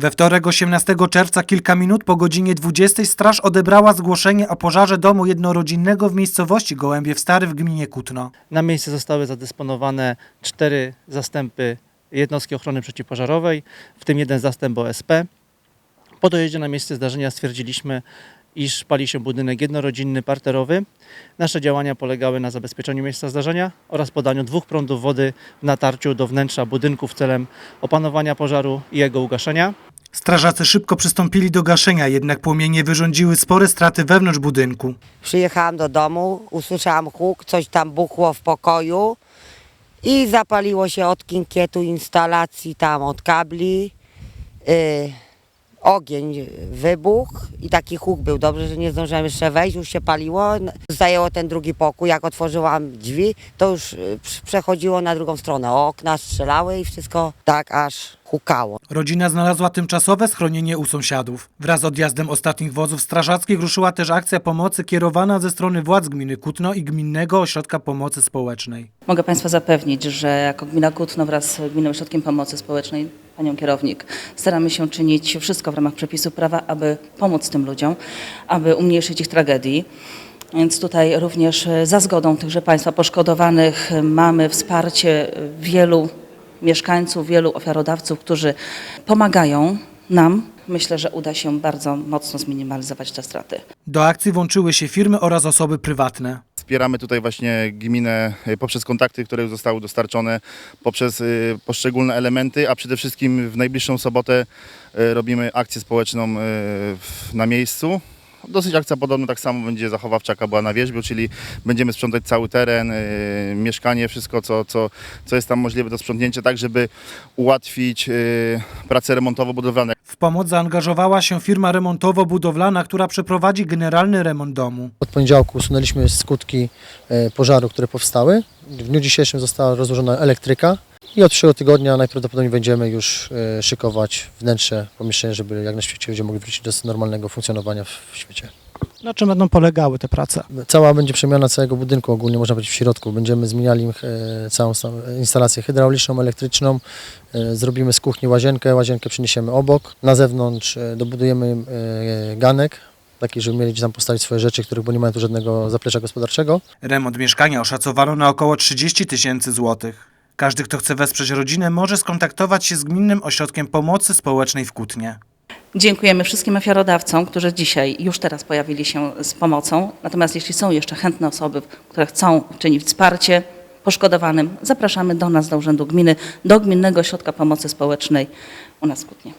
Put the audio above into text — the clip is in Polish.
We wtorek 18 czerwca kilka minut po godzinie 20 straż odebrała zgłoszenie o pożarze domu jednorodzinnego w miejscowości Gołębiew Stary w gminie Kutno. Na miejsce zostały zadysponowane cztery zastępy jednostki ochrony przeciwpożarowej, w tym jeden zastęp OSP. Po dojeździe na miejsce zdarzenia stwierdziliśmy, iż pali się budynek jednorodzinny, parterowy. Nasze działania polegały na zabezpieczeniu miejsca zdarzenia oraz podaniu dwóch prądów wody w natarciu do wnętrza budynku w celem opanowania pożaru i jego ugaszenia. Strażacy szybko przystąpili do gaszenia, jednak płomienie wyrządziły spore straty wewnątrz budynku. Przyjechałam do domu, usłyszałam huk, coś tam buchło w pokoju i zapaliło się od kinkietu instalacji tam od kabli. Yy, ogień wybuchł i taki huk był. Dobrze, że nie zdążyłam jeszcze wejść, już się paliło. Zajęło ten drugi pokój. Jak otworzyłam drzwi, to już przy- przechodziło na drugą stronę. Okna strzelały i wszystko tak aż hukało. Rodzina znalazła tymczasowe schronienie u sąsiadów. Wraz z odjazdem ostatnich wozów strażackich ruszyła też akcja pomocy kierowana ze strony władz gminy Kutno i Gminnego Ośrodka Pomocy Społecznej. Mogę Państwa zapewnić, że jako Gmina Kutno wraz z Gminnym Ośrodkiem Pomocy Społecznej, Panią Kierownik, staramy się czynić wszystko w ramach przepisów prawa, aby pomóc tym ludziom, aby umniejszyć ich tragedii. Więc tutaj również za zgodą tychże Państwa poszkodowanych mamy wsparcie wielu mieszkańców, wielu ofiarodawców, którzy pomagają nam. Myślę, że uda się bardzo mocno zminimalizować te straty. Do akcji włączyły się firmy oraz osoby prywatne. Wspieramy tutaj właśnie gminę y, poprzez kontakty, które już zostały dostarczone, poprzez y, poszczególne elementy, a przede wszystkim w najbliższą sobotę y, robimy akcję społeczną na miejscu. Dosyć akcja podobna, tak samo będzie zachowawcza, jaka była na wierzbiu, czyli będziemy sprzątać cały teren, y, mieszkanie, wszystko, co, co, co jest tam możliwe do sprzątnięcia, tak żeby ułatwić y, prace remontowo-budowlane. W pomoc zaangażowała się firma remontowo-budowlana, która przeprowadzi generalny remont domu. Od poniedziałku usunęliśmy skutki e, pożaru, które powstały. W dniu dzisiejszym została rozłożona elektryka i od przyszłego tygodnia najprawdopodobniej będziemy już e, szykować wnętrze pomieszczenia, żeby jak najszybciej ludzie mogli wrócić do normalnego funkcjonowania w świecie. Na czym będą polegały te prace? Cała będzie przemiana całego budynku, ogólnie można powiedzieć w środku. Będziemy zmieniali e, całą instalację hydrauliczną, elektryczną. E, Zrobimy z kuchni łazienkę, łazienkę przeniesiemy obok. Na zewnątrz dobudujemy ganek, taki, żeby mieli gdzie tam postawić swoje rzeczy, których, bo nie mają tu żadnego zaplecza gospodarczego. Remont mieszkania oszacowano na około 30 tysięcy złotych. Każdy, kto chce wesprzeć rodzinę, może skontaktować się z Gminnym Ośrodkiem Pomocy Społecznej w Kutnie. Dziękujemy wszystkim ofiarodawcom, którzy dzisiaj, już teraz pojawili się z pomocą. Natomiast jeśli są jeszcze chętne osoby, które chcą czynić wsparcie poszkodowanym, zapraszamy do nas, do Urzędu Gminy, do Gminnego Ośrodka Pomocy Społecznej u nas w Kutnie.